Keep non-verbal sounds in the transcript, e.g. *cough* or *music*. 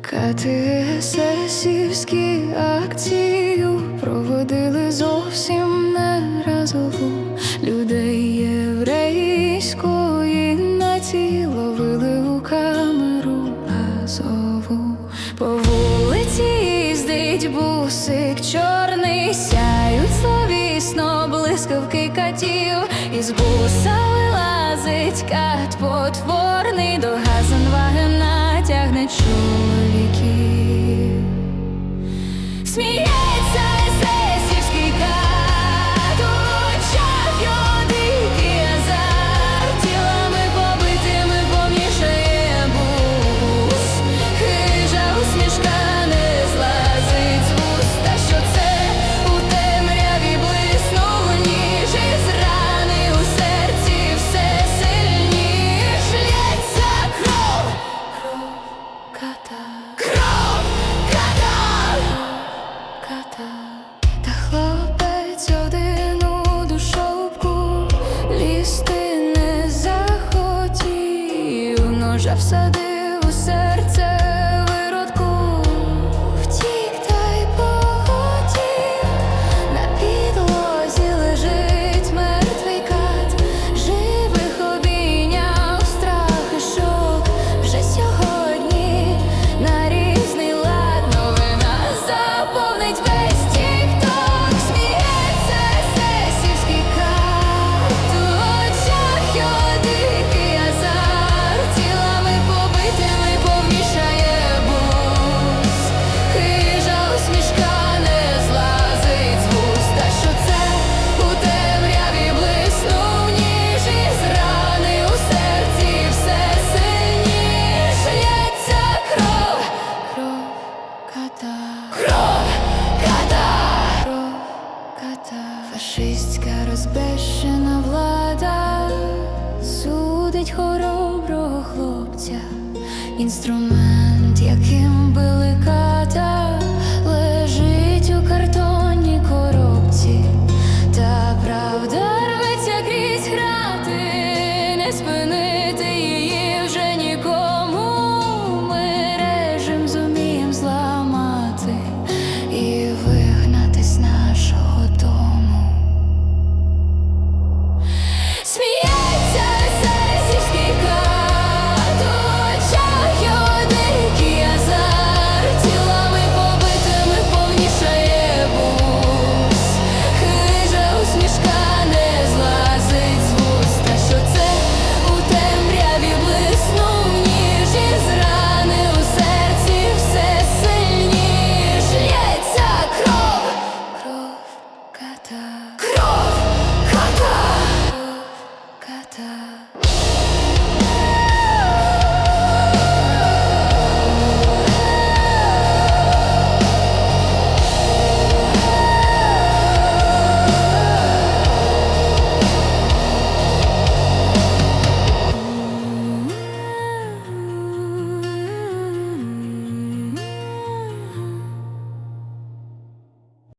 Катисесівські акцію проводили зовсім не разову людей єврейської нації ловили у камеру газову. По вулиці їздить бусик чорний міцно блискавки катів, із буса вилазить кат потворний, до газенвагена тягне чоловік. вже всадив у серце. Рокота, рокота, рокота, фашистська розбещена влада, судить хороброго хлопця, інструмент, яким. *gasps* *gasps* Yeah.